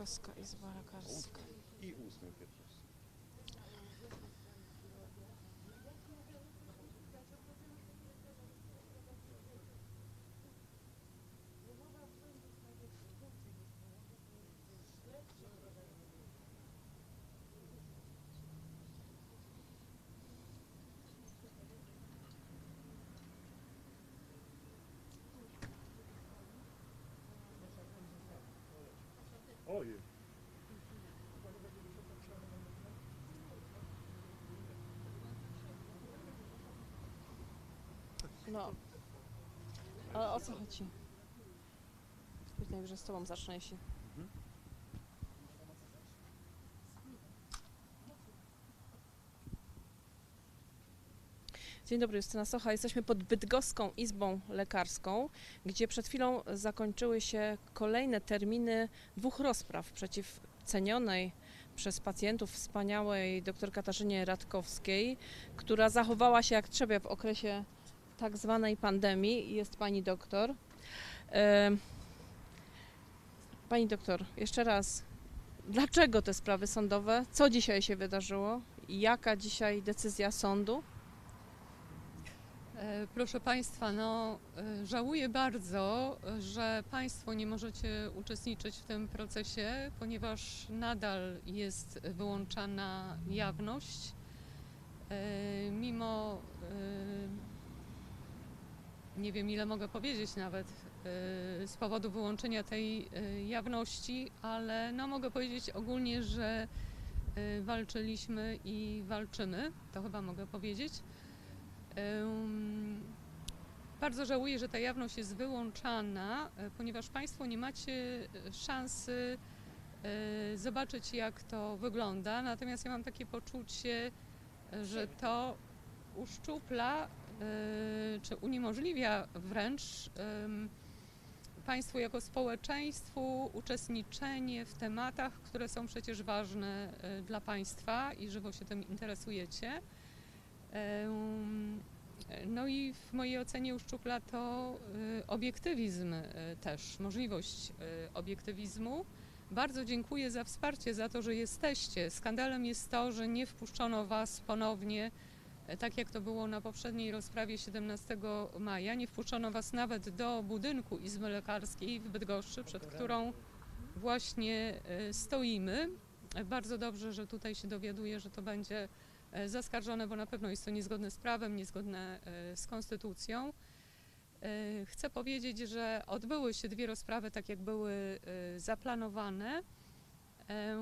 Bydgoska Izba Lekarska. i ósmy Ojej. No. Ale o co chodzi? Później, że z tobą zacznę, jeśli... Dzień dobry, Justyna Socha. Jesteśmy pod Bydgoską Izbą Lekarską, gdzie przed chwilą zakończyły się kolejne terminy dwóch rozpraw przeciw cenionej przez pacjentów wspaniałej dr Katarzynie Radkowskiej, która zachowała się jak trzeba w okresie tak zwanej pandemii. Jest pani doktor. Pani doktor, jeszcze raz, dlaczego te sprawy sądowe? Co dzisiaj się wydarzyło? Jaka dzisiaj decyzja sądu? E, Proszę Państwa, no e, żałuję bardzo, że Państwo nie możecie uczestniczyć w tym procesie, ponieważ nadal jest wyłączana jawność. E, Mimo, nie wiem ile mogę powiedzieć nawet, z powodu wyłączenia tej jawności, ale no mogę powiedzieć ogólnie, że walczyliśmy i walczymy, to chyba mogę powiedzieć. Bardzo żałuję, że ta jawność jest wyłączana, e, ponieważ Państwo nie macie e, szansy e, zobaczyć, jak to wygląda. Natomiast ja mam takie poczucie, że to uszczupla czy uniemożliwia wręcz Państwu jako społeczeństwu uczestniczenie w tematach, które są przecież ważne dla Państwa i żywo się tym interesujecie. No i w mojej ocenie uszczupla to y, obiektywizm y, też, możliwość y, obiektywizmu. Bardzo dziękuję za wsparcie, za to, że jesteście. Skandalem jest to, że nie wpuszczono Was ponownie, e, tak jak to było na poprzedniej rozprawie 17 maja. Nie wpuszczono Was nawet do budynku Izby Lekarskiej w Bydgoszczy, przed którą właśnie e, stoimy. Bardzo dobrze, że tutaj się dowiaduję, że to będzie zaskarżone, bo na pewno jest to niezgodne z prawem, niezgodne e, z konstytucją. E, Chcę powiedzieć, że odbyły się dwie rozprawy tak, jak były e, zaplanowane. E,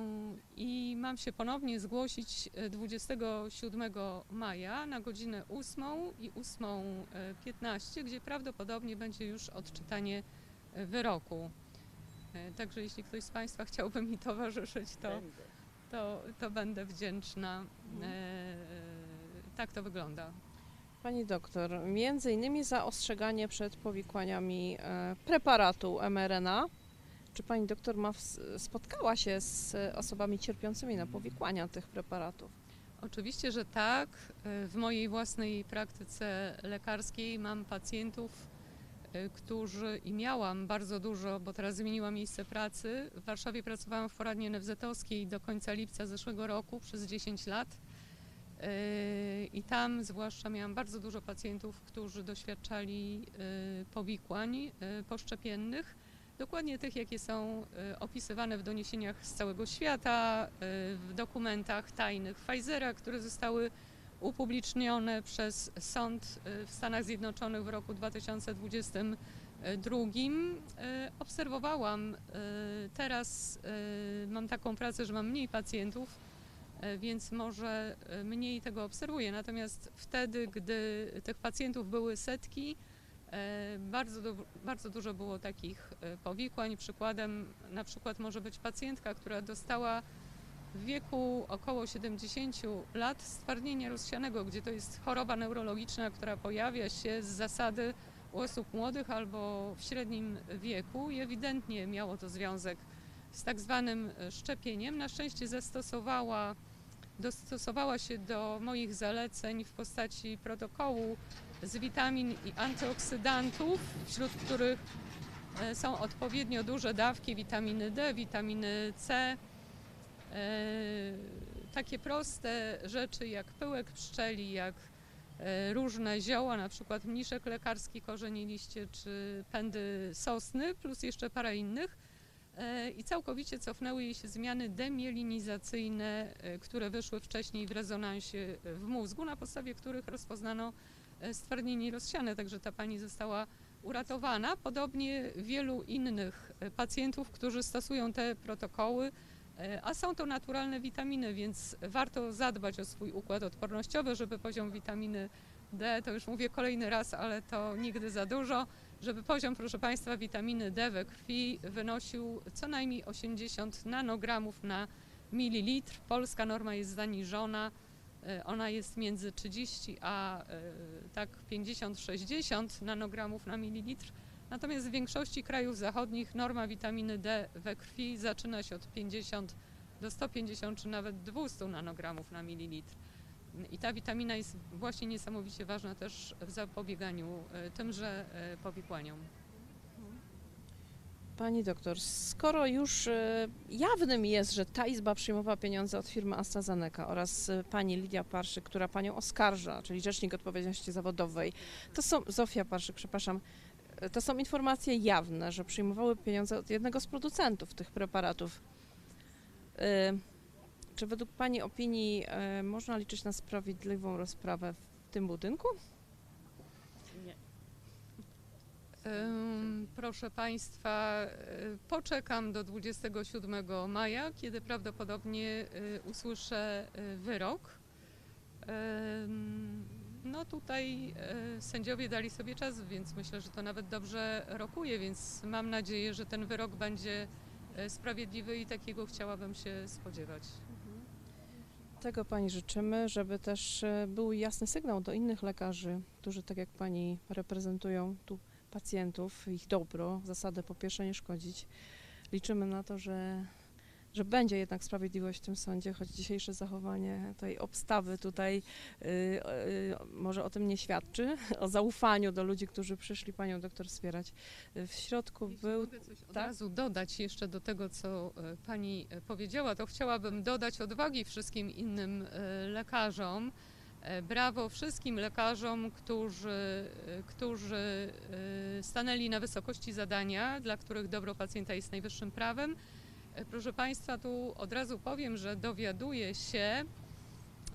I mam się ponownie zgłosić e, 27 maja na godzinę 8 i 8.15, gdzie prawdopodobnie będzie już odczytanie e, wyroku. E, Także jeśli ktoś z Państwa chciałby mi towarzyszyć, to, to, to będę wdzięczna. E, tak to wygląda. Pani doktor, między innymi za ostrzeganie przed powikłaniami e, preparatu mRNA. Czy pani doktor ma spotkała się z osobami cierpiącymi na powikłania tych preparatów? Oczywiście, że tak. E, W mojej własnej praktyce lekarskiej mam pacjentów, którzy i miałam bardzo dużo, bo teraz zmieniłam miejsce pracy. W Warszawie pracowałam w poradni NFZ-owskiej do końca lipca zeszłego roku przez 10 lat. E, I tam zwłaszcza miałam bardzo dużo pacjentów, którzy doświadczali e, powikłań poszczepiennych. Dokładnie tych, jakie są opisywane w doniesieniach z całego świata, w dokumentach tajnych Pfizera, które zostały upublicznione przez sąd e, w Stanach Zjednoczonych w roku 2022. E, Obserwowałam, e, teraz mam taką pracę, że mam mniej pacjentów, więc może mniej tego obserwuję. Natomiast wtedy, gdy tych pacjentów były setki, Bardzo, du- bardzo dużo było takich powikłań. Przykładem na przykład może być pacjentka, która dostała w wieku około 70 lat stwardnienia rozsianego, gdzie to jest choroba neurologiczna, która pojawia się z zasady u osób młodych albo w średnim wieku i ewidentnie miało to związek z tak zwanym szczepieniem. Na szczęście zastosowała, dostosowała się do moich zaleceń w postaci protokołu z witamin i antyoksydantów, wśród których e, są odpowiednio duże dawki witaminy D, witaminy C. E, Takie proste rzeczy jak pyłek pszczeli, jak e, różne zioła, na przykład mniszek lekarski, korzeni liście czy pędy sosny, plus jeszcze parę innych. E, I całkowicie cofnęły jej się zmiany demielinizacyjne, które wyszły wcześniej w rezonansie w mózgu, na podstawie których rozpoznano stwardnienie rozsiane, także ta pani została uratowana. Podobnie wielu innych pacjentów, którzy stosują te protokoły, a są to naturalne witaminy, więc warto zadbać o swój układ odpornościowy, żeby poziom witaminy D, to już mówię kolejny raz, ale to nigdy za dużo, żeby poziom, proszę Państwa, witaminy D we krwi wynosił co najmniej 80 nanogramów na mililitr. Polska norma jest zaniżona. E, Ona jest między 30 a e, tak 50-60 nanogramów na mililitr. Natomiast w większości krajów zachodnich norma witaminy D we krwi zaczyna się od 50 do 150 czy nawet 200 nanogramów na mililitr. I ta witamina jest właśnie niesamowicie ważna też w zapobieganiu e, tymże e, powikłaniom. Pani doktor, skoro już e, jawnym jest, że ta izba przyjmowała pieniądze od firmy AstraZeneca oraz pani Lidia Parszyk, która panią oskarża, czyli Rzecznik Odpowiedzialności Zawodowej, to są, Zofia Parszyk, przepraszam, to są informacje jawne, że przyjmowały pieniądze od jednego z producentów tych preparatów. E, Czy według pani opinii e, można liczyć na sprawiedliwą rozprawę w tym budynku? Ym, Proszę Państwa, y, poczekam do 27 maja, kiedy prawdopodobnie y, usłyszę y, wyrok. No tutaj y, sędziowie dali sobie czas, więc myślę, że to nawet dobrze rokuje, więc mam nadzieję, że ten wyrok będzie y, sprawiedliwy i takiego chciałabym się spodziewać. Tego Pani życzymy, żeby też e, był jasny sygnał do innych lekarzy, którzy tak jak Pani reprezentują tu pacjentów, ich dobro, zasadę po pierwsze nie szkodzić. Liczymy na to, że, że będzie jednak sprawiedliwość w tym sądzie, choć dzisiejsze zachowanie tej obstawy tutaj y, y, może o tym nie świadczy, o zaufaniu do ludzi, którzy przyszli Panią doktor wspierać. Y, W środku Jeśli był... mogę coś od tak? razu dodać jeszcze do tego, co pani powiedziała, to chciałabym dodać odwagi wszystkim innym lekarzom. E, Brawo wszystkim lekarzom, którzy, którzy stanęli na wysokości zadania, dla których dobro pacjenta jest najwyższym prawem. E, Proszę Państwa, tu od razu powiem, że dowiaduję się,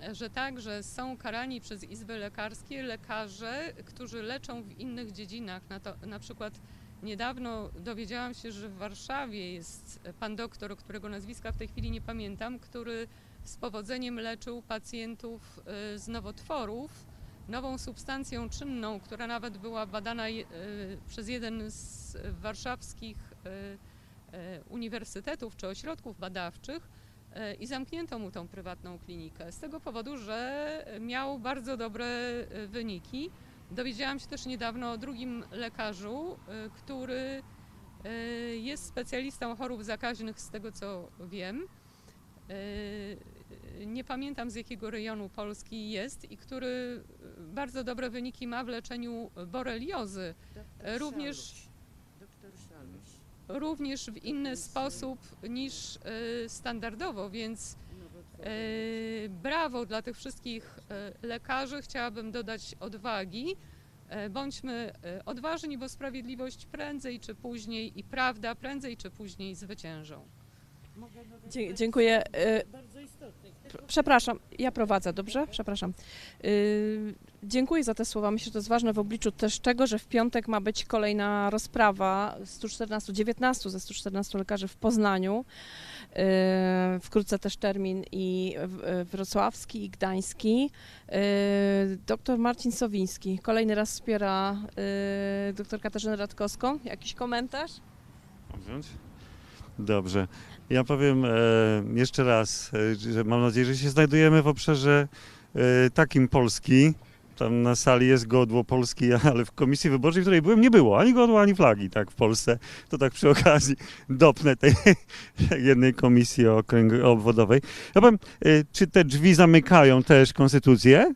e, że także są karani przez izby lekarskie lekarze, którzy leczą w innych dziedzinach, na, to, na przykład Niedawno dowiedziałam się, że w Warszawie jest pan doktor, którego nazwiska w tej chwili nie pamiętam, który z powodzeniem leczył pacjentów z nowotworów nową substancją czynną, która nawet była badana przez jeden z warszawskich uniwersytetów czy ośrodków badawczych y, i zamknięto mu tą prywatną klinikę z tego powodu, że miał bardzo dobre y, wyniki. Dowiedziałam się też niedawno o drugim lekarzu, który jest specjalistą chorób zakaźnych, z tego co wiem. Nie pamiętam z jakiego rejonu Polski jest i który bardzo dobre wyniki ma w leczeniu boreliozy. Również, również w inny sposób niż y, standardowo, więc y, brawo dla tych wszystkich y, lekarzy. Chciałabym dodać odwagi. E, Bądźmy e, odważni, bo sprawiedliwość prędzej czy później i prawda prędzej czy później zwyciężą. Dzie- dziękuję. Pr- Przepraszam, ja prowadzę, dobrze? Przepraszam. Dziękuję za te słowa. Myślę, że to jest ważne w obliczu też tego, że w piątek ma być kolejna rozprawa 114, 19 ze 114 lekarzy w Poznaniu. Yy, wkrótce też termin i w- wrocławski, i gdański. Yy, doktor Marcin Sowiński kolejny raz wspiera doktor Katarzynę Radkowską. Jakiś komentarz? Dobrze. Ja powiem e, jeszcze raz, e, że mam nadzieję, że się znajdujemy w obszarze e, takim Polski. Tam na sali jest godło Polski, ale w komisji wyborczej, w której byłem, nie było ani godła, ani flagi tak w Polsce. To tak przy okazji dopnę tej jednej komisji obwodowej. Ja powiem, e, czy te drzwi zamykają też konstytucję?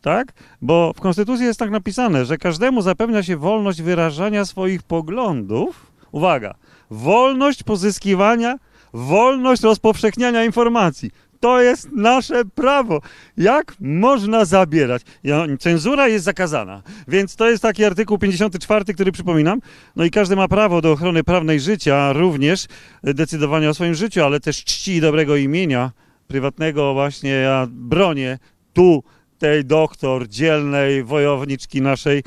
Tak? Bo w konstytucji jest tak napisane, że każdemu zapewnia się wolność wyrażania swoich poglądów, Uwaga, wolność pozyskiwania, wolność rozpowszechniania informacji. To jest nasze prawo. Jak można zabierać? Ja, cenzura jest zakazana, więc to jest taki artykuł 54, który przypominam. No i każdy ma prawo do ochrony prawnej życia, również decydowania o swoim życiu, ale też czci i dobrego imienia prywatnego. Właśnie ja bronię tu tej doktor, dzielnej wojowniczki naszej, e,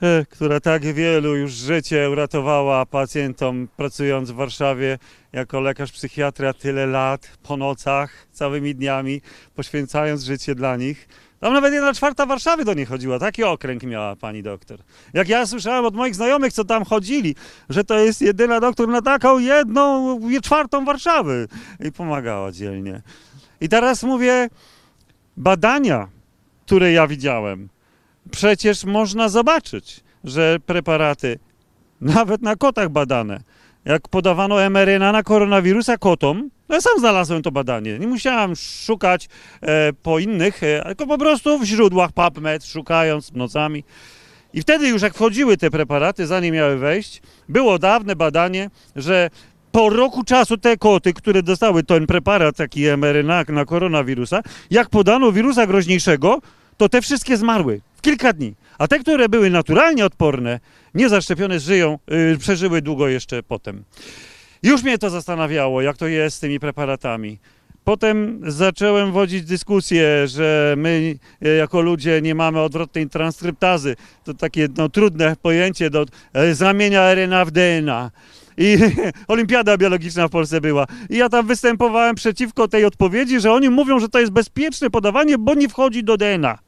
która tak wielu już życie uratowała pacjentom, pracując w Warszawie jako lekarz psychiatra tyle lat, po nocach, całymi dniami, poświęcając życie dla nich. Tam nawet jedna czwarta Warszawy do niej chodziła, taki okręg miała pani doktor. Jak ja słyszałem od moich znajomych, co tam chodzili, że to jest jedyna doktor na taką jedną czwartą Warszawy i pomagała dzielnie. I teraz mówię, badania, które ja widziałem, przecież można zobaczyć, że preparaty, nawet na kotach badane, jak podawano mRNA na koronawirusa kotom, no ja sam znalazłem to badanie. Nie musiałem szukać e, po innych, e, tylko po prostu w źródłach PubMed, szukając nocami. I wtedy już jak wchodziły te preparaty, zanim miały wejść, było dawne badanie, że po roku czasu te koty, które dostały ten preparat, taki mRNA na koronawirusa, jak podano wirusa groźniejszego, to te wszystkie zmarły w kilka dni. A te, które były naturalnie odporne, niezaszczepione, żyją, yy, przeżyły długo jeszcze potem. Już mnie to zastanawiało, jak to jest z tymi preparatami. Potem zacząłem wodzić dyskusję, że my e, jako ludzie nie mamy odwrotnej transkryptazy. To takie no, trudne pojęcie do e, zamienia RNA w DNA. I olimpiada biologiczna w Polsce była. I ja tam występowałem przeciwko tej odpowiedzi, że oni mówią, że to jest bezpieczne podawanie, bo nie wchodzi do DNA.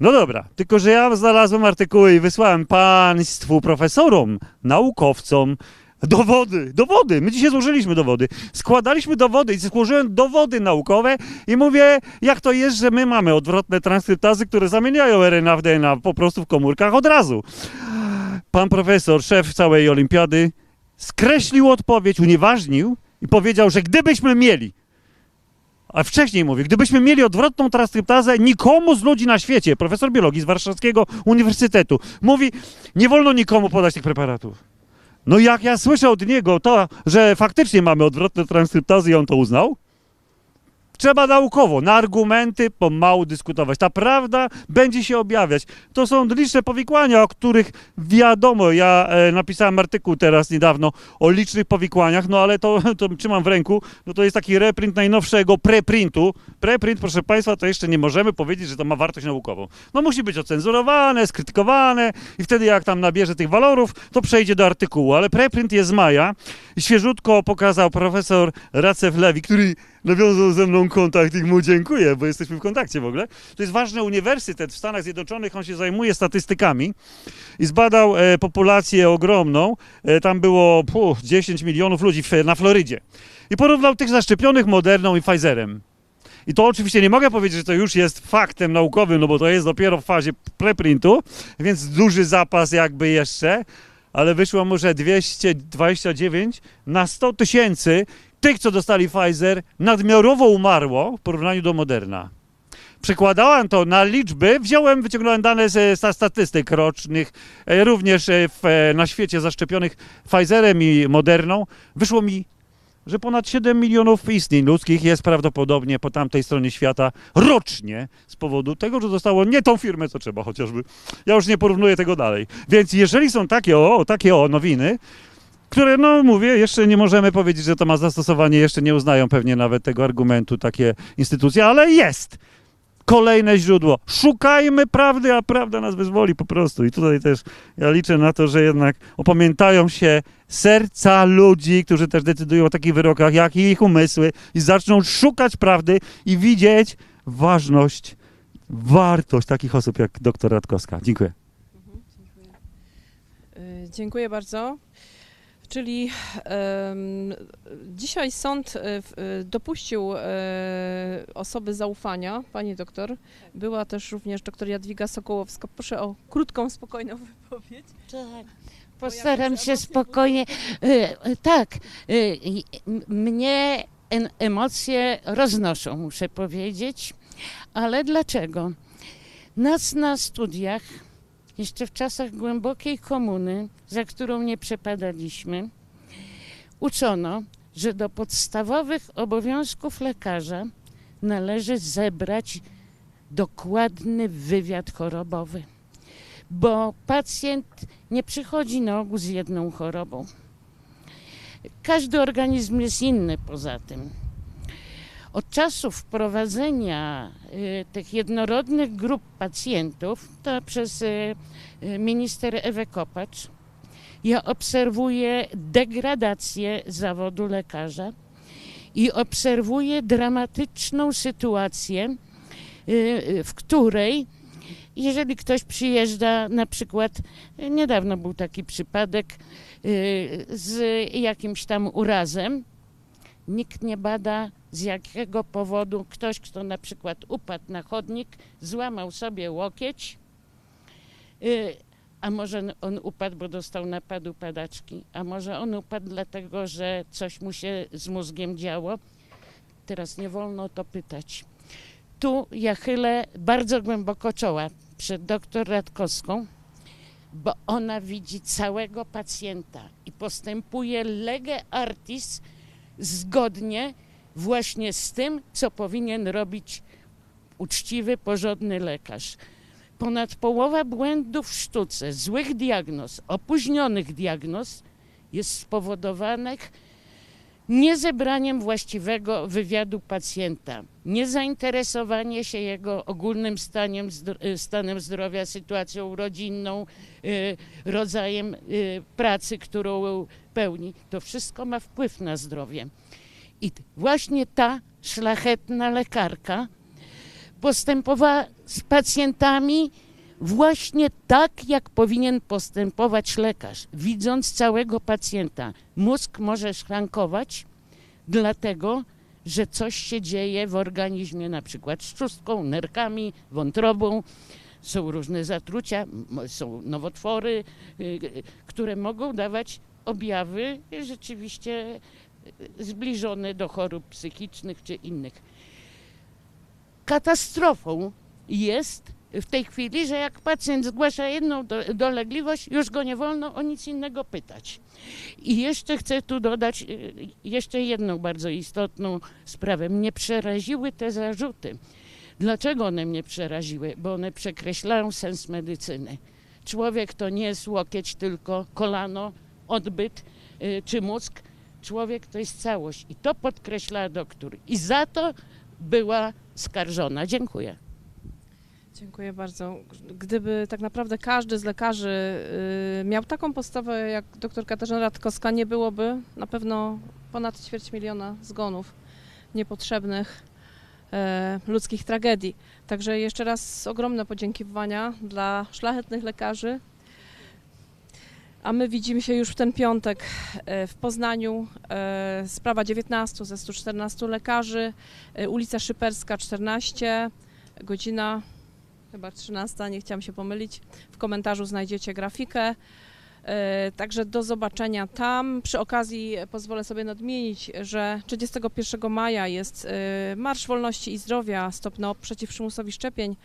No dobra, tylko że ja znalazłem artykuły i wysłałem państwu profesorom, naukowcom, Dowody, dowody. My dzisiaj złożyliśmy dowody. Składaliśmy dowody i złożyłem dowody naukowe i mówię, jak to jest, że my mamy odwrotne transkryptazy, które zamieniają RNA w DNA po prostu w komórkach od razu. Pan profesor, szef całej olimpiady, skreślił odpowiedź, unieważnił i powiedział, że gdybyśmy mieli, a wcześniej mówię, gdybyśmy mieli odwrotną transkryptazę, nikomu z ludzi na świecie, profesor biologii z Warszawskiego Uniwersytetu, mówi, nie wolno nikomu podać tych preparatów. No jak ja słyszę od niego to, że faktycznie mamy odwrotne transkryptazy i on to uznał, Trzeba naukowo, na argumenty pomału dyskutować. Ta prawda będzie się objawiać. To są liczne powikłania, o których wiadomo. Ja e, napisałem artykuł teraz niedawno o licznych powikłaniach, no ale to, to trzymam w ręku. No to jest taki reprint najnowszego preprintu. Preprint, proszę Państwa, to jeszcze nie możemy powiedzieć, że to ma wartość naukową. No musi być ocenzurowane, skrytykowane i wtedy jak tam nabierze tych walorów, to przejdzie do artykułu. Ale preprint jest z maja świeżutko pokazał profesor Racef Lewi, który nawiązał ze mną kontakt i mu dziękuję, bo jesteśmy w kontakcie w ogóle. To jest ważny uniwersytet w Stanach Zjednoczonych, on się zajmuje statystykami i zbadał e, populację ogromną. E, tam było puh, 10 milionów ludzi w, na Florydzie. I porównał tych zaszczepionych Moderną i Pfizerem. I to oczywiście nie mogę powiedzieć, że to już jest faktem naukowym, no bo to jest dopiero w fazie preprintu, więc duży zapas jakby jeszcze, ale wyszło mu, że 229 na 100 tysięcy tych, co dostali Pfizer, nadmiarowo umarło w porównaniu do Moderna. Przekładałem to na liczby, wziąłem, wyciągnąłem dane ze sta- statystyk rocznych, e, również e, w, e, na świecie zaszczepionych Pfizerem i Moderną. Wyszło mi, że ponad 7 milionów istnień ludzkich jest prawdopodobnie po tamtej stronie świata rocznie z powodu tego, że dostało nie tą firmę, co trzeba chociażby. Ja już nie porównuję tego dalej. Więc jeżeli są takie o, takie o nowiny, które, no mówię, jeszcze nie możemy powiedzieć, że to ma zastosowanie, jeszcze nie uznają pewnie nawet tego argumentu takie instytucje, ale jest. Kolejne źródło. Szukajmy prawdy, a prawda nas wyzwoli po prostu. I tutaj też ja liczę na to, że jednak opamiętają się serca ludzi, którzy też decydują o takich wyrokach, jak i ich umysły i zaczną szukać prawdy i widzieć ważność, wartość takich osób jak doktor Radkowska. Dziękuję. Mhm, dziękuję. Y, Dziękuję bardzo. Czyli dzisiaj sąd e, e, dopuścił e, osoby zaufania, pani doktor. Była też również doktor Jadwiga Sokołowska. Proszę o krótką, spokojną wypowiedź. Tak. Postaram się spokojnie. Tak, mnie emocje roznoszą, muszę powiedzieć. Ale dlaczego? Nas na studiach, jeszcze w czasach głębokiej komuny, za którą nie przepadaliśmy, uczono, że do podstawowych obowiązków lekarza należy zebrać dokładny wywiad chorobowy, bo pacjent nie przychodzi na ogół z jedną chorobą. Każdy organizm jest inny poza tym. Od czasu wprowadzenia y, tych jednorodnych grup pacjentów, to przez y, y, minister Ewę Kopacz, ja obserwuję degradację zawodu lekarza i obserwuję dramatyczną sytuację, w której jeżeli ktoś przyjeżdża, na przykład niedawno był taki przypadek z jakimś tam urazem, nikt nie bada z jakiego powodu ktoś, kto na przykład upadł na chodnik, złamał sobie łokieć, y, a może on upadł, bo dostał napadu padaczki, a może on upadł dlatego, że coś mu się z mózgiem działo. Teraz nie wolno to pytać. Tu ja chylę bardzo głęboko czoła przed doktor Radkowską, bo ona widzi całego pacjenta i postępuje lege artis zgodnie właśnie z tym, co powinien robić uczciwy, porządny lekarz. Ponad połowa błędów w sztuce, złych diagnoz, opóźnionych diagnoz jest spowodowanych niezebraniem właściwego wywiadu pacjenta, niezainteresowanie się jego ogólnym staniem, zdro- stanem zdrowia, sytuacją rodzinną, y, rodzajem y, pracy, którą pełni. To wszystko ma wpływ na zdrowie. I właśnie ta szlachetna lekarka postępowała z pacjentami właśnie tak, jak powinien postępować lekarz, widząc całego pacjenta. Mózg może szrankować, dlatego że coś się dzieje w organizmie, na przykład z trzustką, nerkami, wątrobą. Są różne zatrucia, są nowotwory, y, y, które mogą dawać objawy rzeczywiście zbliżone do chorób psychicznych czy innych. Katastrofą jest w tej chwili, że jak pacjent zgłasza jedną do, dolegliwość, już go nie wolno o nic innego pytać. I jeszcze chcę tu dodać y, jeszcze jedną bardzo istotną sprawę. Mnie przeraziły te zarzuty. Dlaczego one mnie przeraziły? Bo one przekreślają sens medycyny. Człowiek to nie jest łokieć, tylko kolano, odbyt y, czy mózg. Człowiek to jest całość. I to podkreśla doktor. I za to była skarżona. Dziękuję. Dziękuję bardzo. Gdyby tak naprawdę każdy z lekarzy y, miał taką postawę jak dr Katarzyna Radkowska, nie byłoby na pewno ponad ćwierć miliona zgonów niepotrzebnych e, ludzkich tragedii. Także jeszcze raz ogromne podziękowania dla szlachetnych lekarzy. A my widzimy się już w ten piątek e, w Poznaniu. E, Sprawa 19 ze 114 lekarzy, e, ulica Szyperska 14, godzina chyba 13, nie chciałam się pomylić. W komentarzu znajdziecie grafikę. Także do zobaczenia tam. Przy okazji pozwolę sobie nadmienić, że 31 maja jest Marsz Wolności i Zdrowia Stop NOP przeciw przymusowi szczepień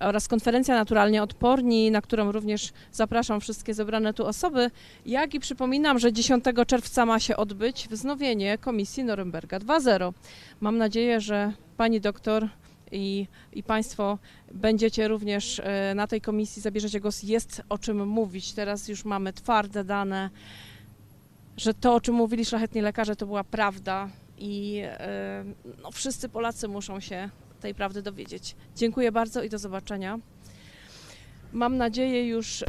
oraz konferencja Naturalnie Odporni, na którą również zapraszam wszystkie zebrane tu osoby. Jak i przypominam, że 10 czerwca ma się odbyć wznowienie Komisji Norymberga 2.0. Mam nadzieję, że pani doktor i, i Państwo będziecie również e, na tej komisji, zabierzecie głos. Jest o czym mówić. Teraz już mamy twarde dane, że to, o czym mówili szlachetni lekarze, to była prawda i e, no, wszyscy Polacy muszą się tej prawdy dowiedzieć. Dziękuję bardzo i do zobaczenia. Mam nadzieję już